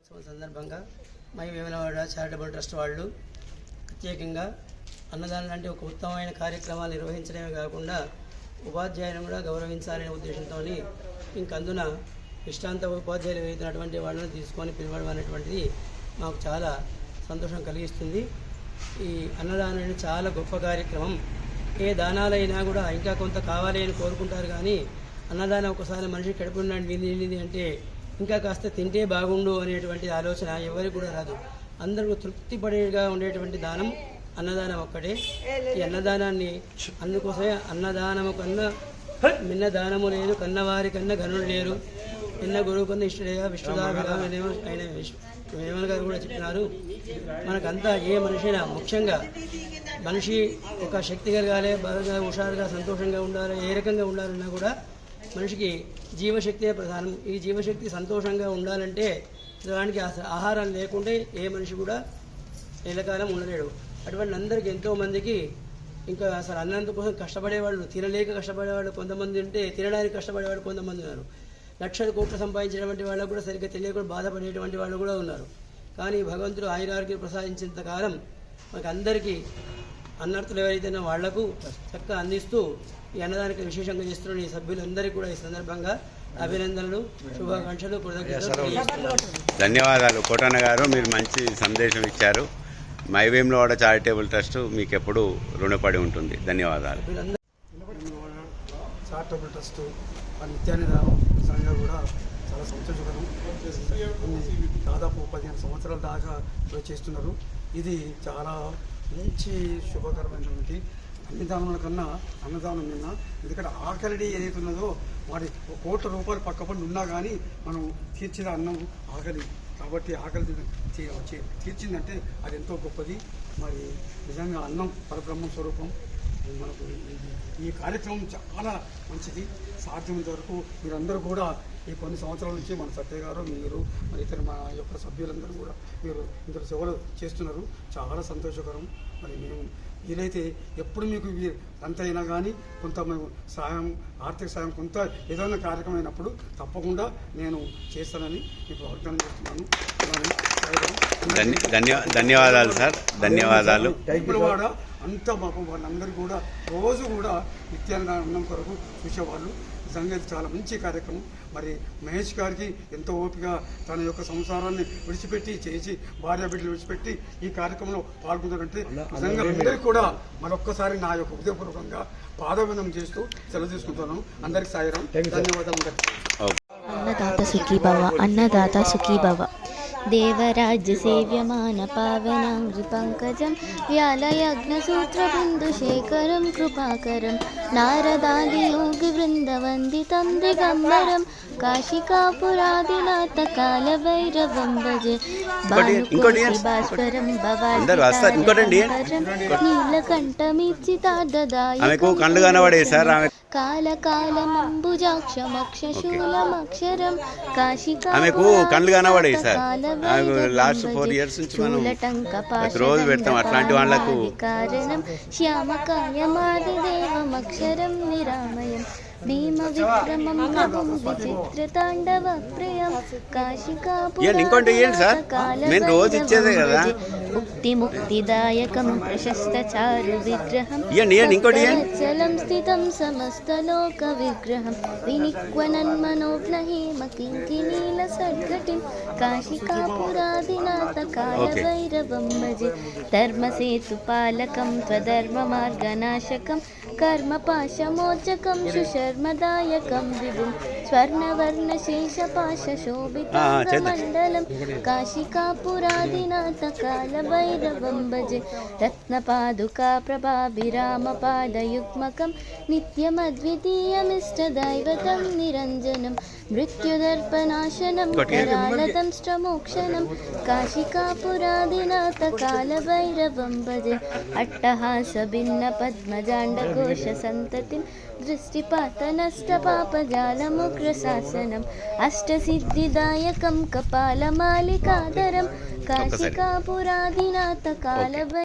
దినోత్సవం సందర్భంగా my Vemulawada charitable trust వాళ్ళు ప్రత్యేకంగా అన్నదానం లాంటి ఒక ఉత్తమమైన కార్యక్రమాలు నిర్వహించడమే కాకుండా ఉపాధ్యాయులను కూడా గౌరవించాలనే ఉద్దేశంతో ఇంకందున విశ్రాంత ఉపాధ్యాయులు వెళ్తున్నటువంటి వాళ్ళని తీసుకొని పిలవడం అనేటువంటిది మాకు చాలా సంతోషం కలిగిస్తుంది. ఈ అన్నదానం అనేది చాలా గొప్ప కార్యక్రమం. ఏ దానాలైనా కూడా ఇంకా కొంత కావాలి అని కోరుకుంటారు కానీ అన్నదానం ఒకసారి మనిషి కడుపు నిండింది అంటే ఇంకా కాస్త తింటే బాగుండు అనేటువంటి ఆలోచన ఎవరికి కూడా రాదు. అందరూ తృప్తి పడేగా ఉండేటువంటి దానం అన్నదానం ఒక్కటే. ఈ అన్నదానాన్ని అందుకోసమే అన్నదానము కన్నా మిన్న దానము లేదు కన్నవారి కన్నా గనులు లేరు. నిన్న గురువు కన్నా ఇష్టడేగా విష్ణుదాభిరామ ఆయన విష్ణు వేమన్ గారు కూడా చెప్పినారు. మనకంతా ఏ మనిషినా ముఖ్యంగా మనిషి ఒక శక్తి కలగాలి బాగా హుషారుగా సంతోషంగా ఉండాలి ఏ రకంగా ఉండాలన్నా కూడా మనిషికి జీవశక్తే ప్రధానం. ఈ జీవశక్తి సంతోషంగా ఉండాలంటే దానికి ఆహారం లేకుంటే ఏ మనిషి కూడా ఎల్లకాలం ఉండలేడు. అటువంటి అందరికి ఎంతోమందికి ఇంకా అసలు అన్నంత కోసం కష్టపడేవాళ్ళు తినలేక కష్టపడేవాళ్ళు కొంతమంది ఉంటే తినడానికి కష్టపడేవాళ్ళు కొంతమంది ఉన్నారు. లక్షల కోట్లు సంపాదించినటువంటి వాళ్ళకు కూడా సరిగ్గా తెలియకుండా బాధపడేటువంటి వాళ్ళు కూడా ఉన్నారు. కానీ భగవంతుడు ఆయురారోగ్యం ప్రసాదించినంత కాలం మనకు అందరికీ అన్నర్థులు ఎవరైతే ఉన్నారో వాళ్ళకు చక్కగా అందిస్తూ ఈ అన్నదానికి విశేషంగా చేస్తున్న ఈ సభ్యులందరికీ కూడా ఈ సందర్భంగా అభినందనలు శుభాకాంక్షలు. ధన్యవాదాలు. కోటన్న గారు మీరు మంచి సందేశం ఇచ్చారు. మైవేంలోవాడ చారిటబుల్ ట్రస్ట్ మీకు ఎప్పుడు రుణపడి ఉంటుంది. ధన్యవాదాలు. చారిటబుల్ ట్రస్ట్ ఆ నిత్యానంద సంఘం కూడా చాలా సంతోషకరం. కొన్ని దాదాపు పదిహేను సంవత్సరాల దాకా కూడా చేస్తున్నారు. ఇది చాలా మంచి శుభకరమైనటువంటి అన్నదానం కన్నా అన్నదానం నిన్న. ఎందుకంటే ఆకలిడి ఏదైతే ఉన్నదో వారి ఒక కోట్ల రూపాయలు పక్కపడి ఉన్నా కానీ మనం తీర్చిన అన్నం ఆకలి కాబట్టి ఆకలి తీర్చిందంటే అది ఎంతో గొప్పది. మరి నిజంగా అన్నం పరబ్రహ్మ స్వరూపం. మనకు ఈ- కార్యక్రమం చాలా మంచిది. సాధ్యమైనంత వరకు మీరందరూ కూడా ఈ కొన్ని సంవత్సరాల నుంచి మన సత్య గారు మీరు మరి ఇతర మా యొక్క సభ్యులందరూ కూడా మీరు ఇద్దరు సేవలు చేస్తున్నారు. చాలా సంతోషకరం. మరి మేము వీలైతే ఎప్పుడు మీకు వీ- అంత అయినా కానీ కొంత మేము సాయం ఆర్థిక సాయం కొంత ఏదైనా కార్యక్రమం అయినప్పుడు తప్పకుండా నేను చేస్తానని మీకు వాగ్దానం చేస్తున్నాను. ధన్య ధన్య ధన్యవాదాలు సార్. ధన్యవాదాలు. టైపులవాడ అంతా పాపం వాళ్ళందరూ కూడా రోజు కూడా నిత్యానందం కొరకు చూసేవాళ్ళు. నిజంగా ఇది చాలా మంచి కార్యక్రమం. మరి మహేష్ గారికి ఎంతో ఓపిక తన యొక్క సంసారాన్ని విడిచిపెట్టి చేసి భార్య బిడ్డలు విడిచిపెట్టి ఈ కార్యక్రమంలో పాల్గొన్నారంటే నిజంగా అందరికీ కూడా మరొక్కసారి నా యొక్క హృదయపూర్వకంగా పాదవందనం చేస్తూ సెలవు తీసుకుంటాను అందరికి సాయరం. ధన్యవాదాలు అన్నదాత సుఖీ భవ అన్నదాత సుఖీ ദേവരാജ്യസേവ്യമാന പാവനാംഗിപങ്കജം വ്യാലയജ്ഞസൂത്രബിന്ദുശേഖരം കൃപാകരം നാരദാദിയോഗി വൃന്ദവന്ദിതം ദിഗംബരം కాశికాపురాదినాథ కాల భైరవం భజే ఇంకోటి భానుకోటి భాస్కరం అందరూ వస్తారు. ఇంకోటండి. నీలకంఠమిచ్చితార్థదాయ ఆమెకు కళ్ళు కనబడే సార్ ఆమె కాలకాలమంబుజాక్షమక్షశూలమక్షరం కాశికా ఆమెకు కళ్ళు కనబడే సార్. లాస్ట్ ఫోర్ ఇయర్స్ నుంచి మనం ప్రతిరోజు పెడతాం అట్లాంటి వాళ్ళకు. కారణం శ్యామకాయమాదిదేవమక్షరం నిరామయం। భీమ విక్రమం ప్రభుం విచిత్ర తాండవ ప్రియం కాశికా ఇవ్వండి, ఇంకోటి ఇవ్వండి సార్. మేము రోజు ఇచ్చేదే కదా. ముక్తి ముక్తిదాయకం ప్రశస్త చారు విగ్రహం. చలం స్థితం సమస్తలోక విగ్రహం. వినిక్వనన్మనోగ్నహేమ కింకినీల సద్ఘటిం కాశికాపురాదినాథ కాలభైరవం భజే. ధర్మసేతు పాలకం త్వధర్మ మార్గనాశకం. కర్మపాశమోచకం సుశర్మదాయకం విభుం स्वर्णवर्णशेषपाशोभिताङ्गमण्डलं काशिकापुरादिनाथकालभैरवं भजे रत्नपादुका प्रभाभिरामपादयुग्मकं नित्यमद्वितीयमिष्टदैवतं निरञ्जनं मृत्युदर्पनाशनं करालदं श्रमोक्षणं काशिकापुरादिनाथकालभैरवं भजे अट्टहासभिन्नपद्मजाण्डकोशसन्ततिं दृष्टिपातनष्टपापजालमुक्ष दृष्टिपातनष्टपापजालमुग्रशासनम् अष्टसिद्धिदायकं कपालमालिकाधरं काशिकापुरादिनाथ कालभै